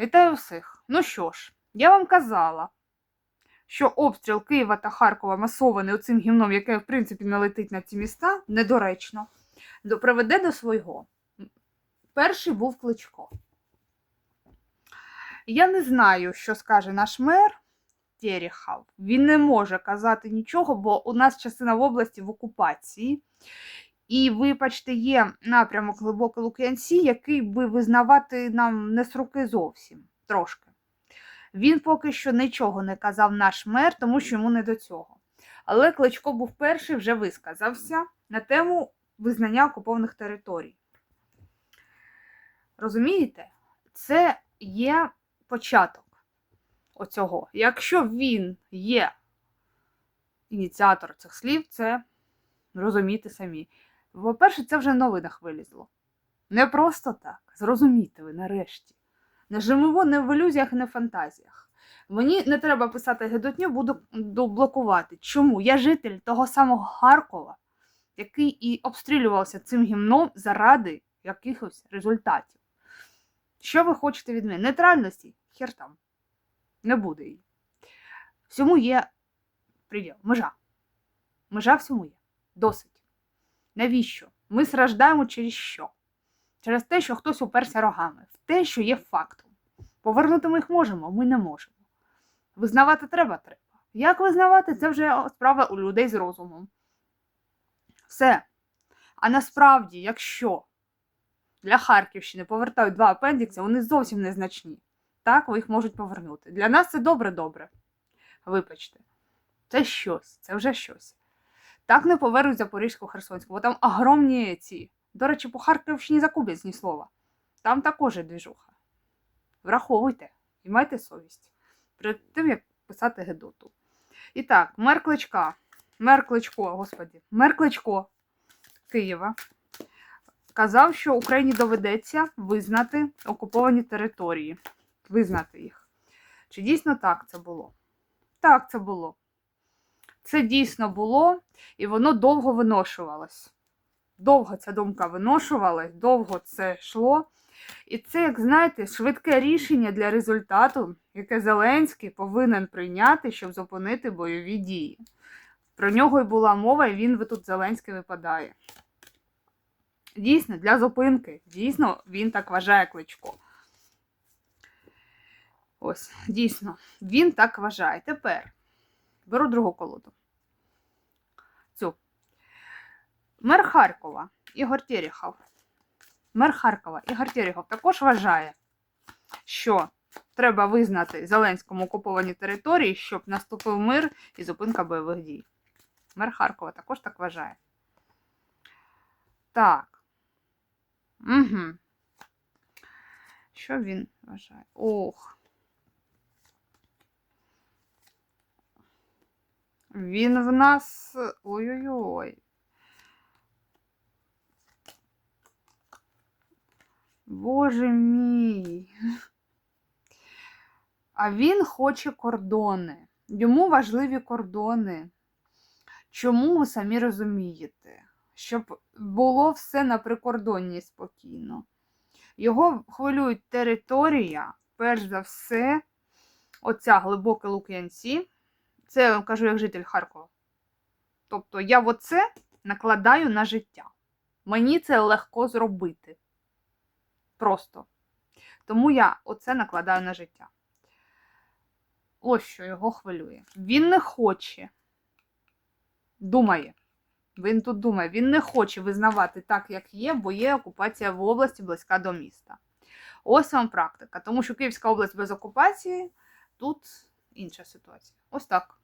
Вітаю всіх. Ну що ж, я вам казала, що обстріл Києва та Харкова масований оцим гімном, яке, в принципі, не летить на ці міста, недоречно, приведе до свого. Перший був Кличко. Я не знаю, що скаже наш мер Терехов. Він не може казати нічого, бо у нас частина в області в окупації. І, вибачте, є напрямок глибокий Лук'янці, який би визнавати нам не з руки зовсім трошки. Він поки що нічого не казав наш мер, тому що йому не до цього. Але Кличко був перший, вже висказався на тему визнання окупованих територій. Розумієте? Це є початок оцього. Якщо він є ініціатор цих слів, це розумієте самі. По-перше, це вже в новинах вилізло. Не просто так. Зрозумійте ви нарешті. Не живемо не в ілюзіях, не в фантазіях. Мені не треба писати гидотню, буду, блокувати. Чому? Я житель того самого Харкова, який і обстрілювався цим гімном заради якихось результатів. Що ви хочете від мене? Нейтральності? Хер там. Не буде її. Всьому є приділ, межа. Межа всьому є. Досить. Навіщо? Ми страждаємо через що? Через те, що хтось уперся рогами, в те, що є фактом. Повернути ми їх можемо, ми не можемо. Визнавати треба треба. Як визнавати, це вже справа у людей з розумом. Все. А насправді, якщо для Харківщини повертають два апендікси, вони зовсім незначні. Так, ви їх можуть повернути. Для нас це добре-добре. Вибачте, це щось, це вже щось. Так не повернуть Запорізьку Херсонську, бо там огромні ці. До речі, по Харківщині закуплять ні слова. Там також двіжуха. Враховуйте і майте совість перед тим, як писати Гедоту. І так, мер Кличка, мер Кличко, господі, мер Кличко Києва казав, що Україні доведеться визнати окуповані території. Визнати їх. Чи дійсно так це було? Так, це було. Це дійсно було, і воно довго виношувалось. Довго ця думка виношувалась, довго це йшло. І це, як знаєте, швидке рішення для результату, яке Зеленський повинен прийняти, щоб зупинити бойові дії. Про нього й була мова, і він тут Зеленський випадає. Дійсно, для зупинки. Дійсно, він так вважає Кличко. Ось, дійсно, він так вважає. Тепер беру другу колоду. Цю. Мер Харкова Ігор Терехов. Мер Харкова Ігор Терехов також вважає, що треба визнати Зеленському окуповані території, щоб наступив мир і зупинка бойових дій. Мер Харкова також так вважає. Так. Угу. Що він вважає? Ох. Він в нас. Ой-ой-ой. Боже мій. А він хоче кордони. Йому важливі кордони. Чому ви самі розумієте? Щоб було все на прикордонні спокійно. Його хвилюють територія, перш за все, оця глибоке Лук'янці. Це я вам кажу як житель Харкова. Тобто я оце накладаю на життя. Мені це легко зробити. Просто. Тому я оце накладаю на життя. Ось що його хвилює. Він не хоче. Думає. Він тут думає, він не хоче визнавати так, як є, бо є окупація в області близька до міста. Ось вам практика. Тому що Київська область без окупації, тут інша ситуація. Ось так.